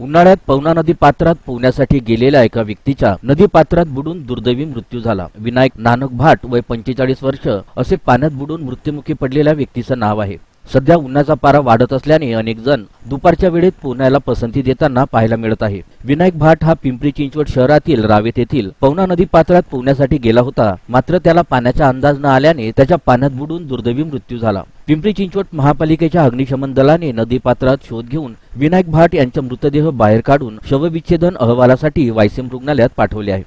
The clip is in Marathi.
उन्हाळ्यात पवना नदी पात्रात पोहण्यासाठी गेलेल्या एका व्यक्तीचा नदी पात्रात बुडून दुर्दैवी मृत्यू झाला. विनायक नानक भाट वय पंचेचाळीस वर्ष असे पाण्यात बुडून मृत्युमुखी पडलेल्या व्यक्तीचं नाव आहे. सध्या उन्हाचा पारा वाढत असल्याने अनेक जण दुपारच्या वेळेत पोहण्याला पसंती देताना पाहायला मिळत आहे. विनायक भाट हा पिंपरी चिंचवड शहरातील रावेत येथील पवना नदी पात्रात पोहण्यासाठी गेला होता. मात्र त्याला पाण्याचा अंदाज न आल्याने त्याच्या पाण्यात बुडून दुर्दैवी मृत्यू झाला. पिंपरी चिंचवड महापालिकेच्या अग्निशमन दलाने नदी पात्रात शोध घेऊन विनायक भाट यांचा मृतदेह बाहेर काढून शवविच्छेदन अहवालासाठी वायसीएम रुग्णालयात पाठवले आहे.